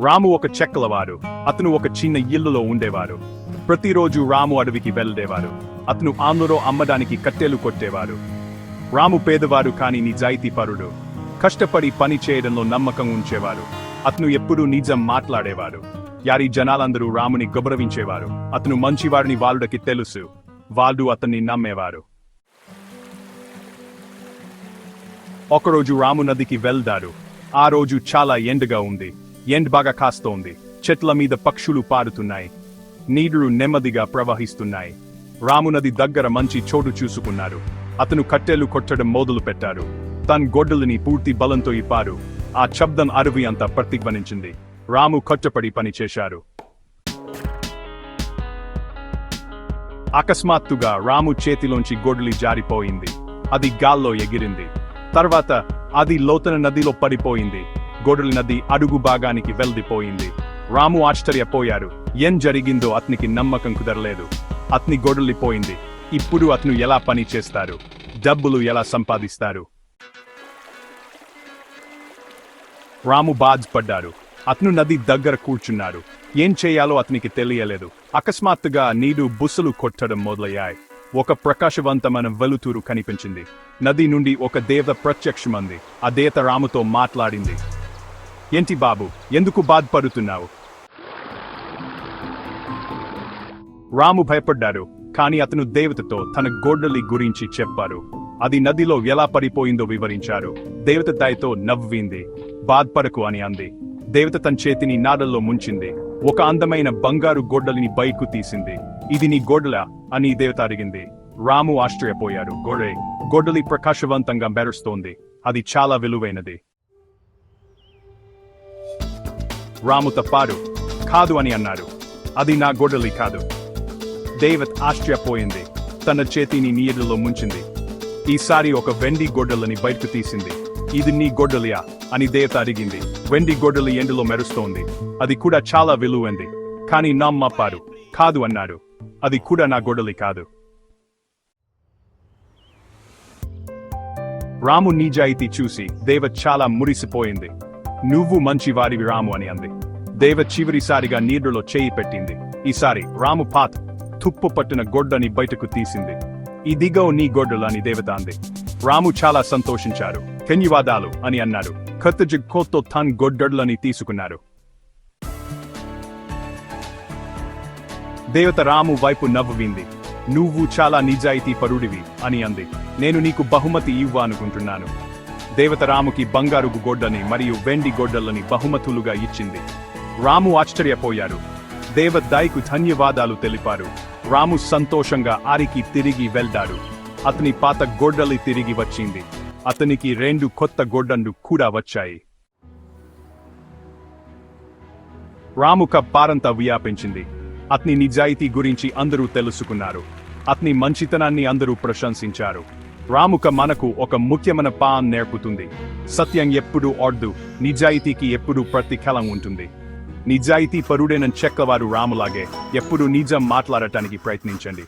రాము ఒక చెక్కలవారు అతను ఒక చిన్న ఇల్లులో ఉండేవారు ప్రతిరోజు రాము అడవికి వెళ్ళేవారు అతను ఆంధ్రలో అమ్మడానికి కట్టెలు కొట్టేవారు రాము పేదవారు కాని నిజాయితీ పరుడు కష్టపడి పని చేయడంలో నమ్మకం ఉంచేవారు అతను ఎప్పుడూ నిజం మాట్లాడేవారు యారి జనాలందరూ రాముని గౌరవించేవారు. అతను మంచివాడిని వాళ్ళకి తెలుసు. వాళ్ళు అతన్ని నమ్మేవారు. ఒకరోజు రాము నదికి వెళ్దారు ఆ రోజు చాలా ఎండగా ఉంది. ఎండ్ బాగా కాస్తోంది. చెట్ల మీద పక్షులు పారుతున్నాయి. నీళ్ళు నెమ్మదిగా ప్రవహిస్తున్నాయి. రాము నది దగ్గర మంచి చోటు చూసుకున్నారు. అతను కట్టెలు కొట్టడం మొదలు పెట్టారు. తన గొడ్డలిని పూర్తి బలంతో ఇప్పారు. ఆ శబ్దం అరవి అంతా ప్రతిధ్వనించింది. రాము కట్టపడి పనిచేశారు. అకస్మాత్తుగా రాము చేతిలోంచి గొడ్డలి జారిపోయింది. అది గాల్లో ఎగిరింది. తర్వాత అది లోతన నదిలో పడిపోయింది. గొడుల నది అడుగు భాగానికి వెల్దిపోయింది రాము ఆశ్చర్యపోయారు. ఏం జరిగిందో అతనికి నమ్మకం కుదరలేదు. అతని గొడ్డలిపోయింది ఇప్పుడు అతను ఎలా పని చేస్తారు? డబ్బులు ఎలా సంపాదిస్తారు? రాము బాధపడ్డారు అతను నది దగ్గర కూర్చున్నారు ఏం చేయాలో అతనికి తెలియలేదు. అకస్మాత్తుగా నీరు బుస్సులు కొట్టడం మొదలయ్యాయి. ఒక ప్రకాశవంతమైన వెలుతురు కనిపించింది. నది నుండి ఒక దేవత ప్రత్యక్షమంది. ఆ దేవత రాముతో మాట్లాడింది. ఏంటి బాబు? ఎందుకు బాధపడుతున్నావు? రాము భయపడ్డారు కాని అతను దేవతతో తన గోడలి గురించి చెప్పారు. అది నదిలో ఎలా పడిపోయిందో వివరించారు. దేవత దయతో నవ్వింది. బాధపడకు అని అంది. దేవత తన చేతిని నాడల్లో ముంచింది. ఒక అందమైన బంగారు గొడ్డలిని బయకు తీసింది. ఇది నీ గొడ్డల అని దేవత అడిగింది. రాము ఆశ్చర్యపోయారు గోడే గొడ్డలి ప్రకాశవంతంగా మెరుస్తోంది. అది చాలా విలువైనది. రాము తప్పారు కాదు అని అన్నారు అది నా గొడలి కాదు. దేవత్ ఆశ్చర్యపోయింది. తన చేతిని నీరులో ముంచింది. ఈసారి ఒక వెండి గొడ్డలని బయటకు తీసింది. ఇది నీ గొడ్డలియా? అని దేవత అడిగింది. వెండి గొడ్డలి ఎండులో మెరుస్తోంది. అది కూడా చాలా విలువైంది. కానీ నమ్మపారు కాదు అన్నారు అది కూడా నా గొడ్డలి కాదు. రాము నిజాయితీ చూసి దేవత చాలా మురిసిపోయింది. నువ్వు మంచి వారివి రాము అని అంది. దేవ చివరిసారిగా నీరులో చేయి పెట్టింది. ఈసారి రాము పాత్ తుప్పు పట్టిన గొడ్డని బయటకు తీసింది. ఇదిగో నీ గొడ్డలని దేవత అంది. రాము చాలా సంతోషించారు. ధన్యవాదాలు అని అన్నారు కొత్త కొత్త తన్ గొడ్డడులని తీసుకున్నారు. దేవత రాము వైపు నవ్వింది నువ్వు చాలా నిజాయితీ పరుడివి అని అంది. నేను నీకు బహుమతి ఇవ్వాలనుకుంటున్నాను. దేవత రాముకి బంగారు గొడ్డని మరియు వెండి గొడ్డలని బహుమతులుగా ఇచ్చింది. రాము ఆశ్చర్యపోయారు. దేవదాయికు ధన్యవాదాలు తెలిపారు. రాము సంతోషంగా ఆరికి తిరిగి వెళ్దాడు అతని పాత గొడ్డలి తిరిగి వచ్చింది. అతనికి రెండు కొత్త గొడ్డండు కూడా వచ్చాయి. రాముక పారంతా వ్యాపించింది. అతని నిజాయితీ గురించి అందరూ తెలుసుకున్నారు. అతని మంచితనాన్ని అందరూ ప్రశంసించారు. రాముక మనకు ఒక ముఖ్యమైన పాన్ నేర్పుతుంది. సత్యం ఎప్పుడు ఆర్దు నిజాయితీకి ఎప్పుడు ప్రతిఫలం ఉంటుంది. నిజాయితీ పరుడైన చెక్కవారు రాములాగే ఎప్పుడు నిజం మాట్లాడటానికి ప్రయత్నించండి.